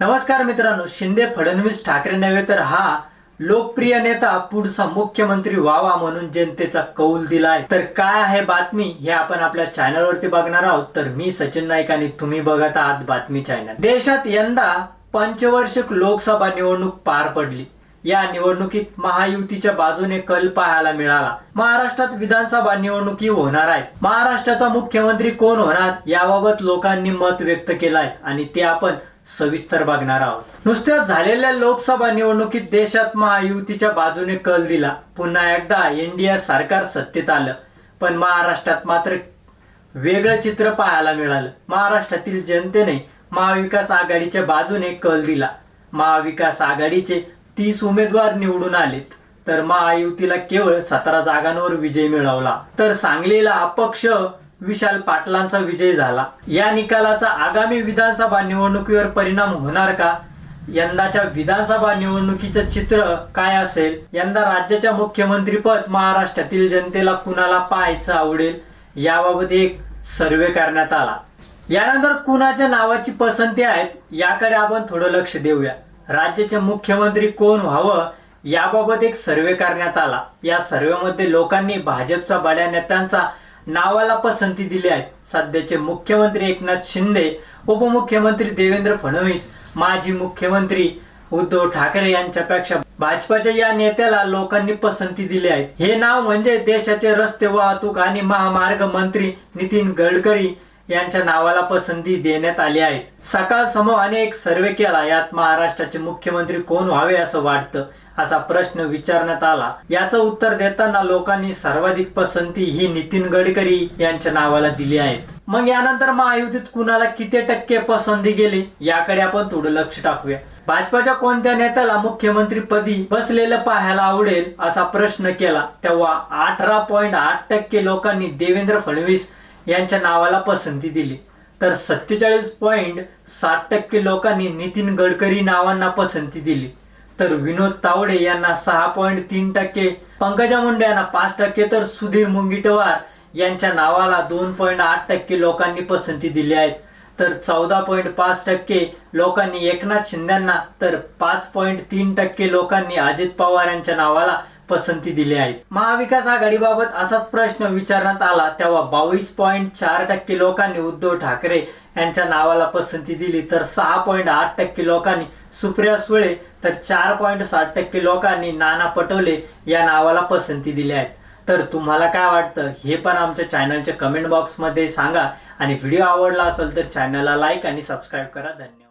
नमस्कार मित्रांनो शिंदे फडणवीस ठाकरे नव्हे तर हा लोकप्रिय नेता पुढचा मुख्यमंत्री व्हावा म्हणून जनतेचा कौल दिलाय. तर काय आहे बातमी हे आपण आपल्या चॅनलवरती बघणार आहोत. तर मी सचिन नाईक आणि तुम्ही बघत आहात बातमी चॅनल. देशात यंदा पंचवार्षिक लोकसभा निवडणूक पार पडली. या निवडणुकीत महायुतीच्या बाजूने कल पाहायला मिळाला. महाराष्ट्रात विधानसभा निवडणुकी होणार आहे महाराष्ट्राचा मुख्यमंत्री कोण होणार याबाबत लोकांनी मत व्यक्त केलाय आणि ते आपण सविस्तर बघणार आहोत. नुसत्याच झालेल्या लोकसभा निवडणुकीत देशात महायुतीच्या बाजूने कल दिला. पुन्हा एकदा एनडीए सरकार सत्तेत आलं. पण महाराष्ट्रात मात्र वेगळं चित्र पाहायला मिळालं. महाराष्ट्रातील जनतेने महाविकास आघाडीच्या बाजूने कल दिला. महाविकास आघाडीचे तीस उमेदवार निवडून आलेत. तर महायुतीला केवळ सतरा जागांवर विजय मिळवला. तर सांगलीला अपक्ष विशाल पाटलांचा विजय झाला. या निकालाचा आगामी विधानसभा निवडणुकीवर परिणाम होणार का? यंदाच्या विधानसभा निवडणुकीचं चित्र काय असेल? यंदा राज्याच्या मुख्यमंत्रीपद महाराष्ट्रातील जनतेला कुणाला पाहायचं आवडेल? याबाबत एक सर्वे करण्यात आला. यानंतर कुणाच्या नावाची पसंती आहेत? याकडे आपण थोडं लक्ष देऊया. राज्याचे मुख्यमंत्री कोण व्हावं? याबाबत एक सर्वे करण्यात आला. या सर्वेमध्ये लोकांनी भाजपचा बड्या नेत्यांचा नावाला पसंती दिली आहे. सध्याचे मुख्यमंत्री एकनाथ शिंदे उपमुख्यमंत्री देवेंद्र फडणवीस माजी मुख्यमंत्री उद्धव ठाकरे यांच्यापेक्षा भाजपाच्या या नेत्याला लोकांनी पसंती दिली आहे. हे नाव म्हणजे देशाचे रस्ते वाहतूक आणि महामार्ग मंत्री नितीन गडकरी यांच्या नावाला पसंती देण्यात आली आहे. सकाळ समूहाने एक सर्वे केला. यात महाराष्ट्राचे मुख्यमंत्री कोण व्हावे असं वाटतं? असा प्रश्न विचारण्यात आला. याचं उत्तर देताना लोकांनी सर्वाधिक पसंती ही नितीन गडकरी यांच्या नावाला दिली आहे मग यानंतर महायुतीत कुणाला किती टक्के पसंती गेली? याकडे आपण थोडं लक्ष टाकूया. भाजपाच्या कोणत्या नेत्याला मुख्यमंत्री पदी बसलेलं पाहायला आवडेल असा प्रश्न केला. तेव्हा अठरा पॉईंट आठ टक्के लोकांनी देवेंद्र फडणवीस यांच्या नावाला पसंती दिली. तर सत्तेचाळीस पॉईंट सात टक्के लोकांनी नितीन गडकरी नावांना पसंती दिली. तर विनोद तावडे यांना सहा पॉईंट तीन टक्के पंकजा मुंडे यांना पाच टक्के तर सुधीर मुंगीटवार यांच्या नावाला दोन पॉईंट आठ टक्के लोकांनी पसंती दिली आहे. तर चौदा पॉईंट पाच टक्के लोकांनी एकनाथ शिंदेना तर पाच पॉईंट तीन टक्के लोकांनी अजित पवार यांच्या नावाला पसंती दिली आहे. महाविकास आघाडीबाबत असाच प्रश्न विचारण्यात आला तेव्हा बावीस पॉईंट चार टक्के लोकांनी उद्धव ठाकरे यांच्या नावाला पसंती दिली तर सहा पॉईंट आठ टक्के लोकांनी सुप्रिया सुळे तर चार पॉईंट साठ टक्के लोकांनी नाना पटोले या नावाला पसंती दिली आहे. तर तुम्हाला काय वाटतं? हे पण आमच्या चॅनलच्या कमेंट बॉक्समध्ये सांगा. आणि व्हिडिओ आवडला असेल तर चॅनलला लाईक आणि सबस्क्राईब करा. धन्यवाद.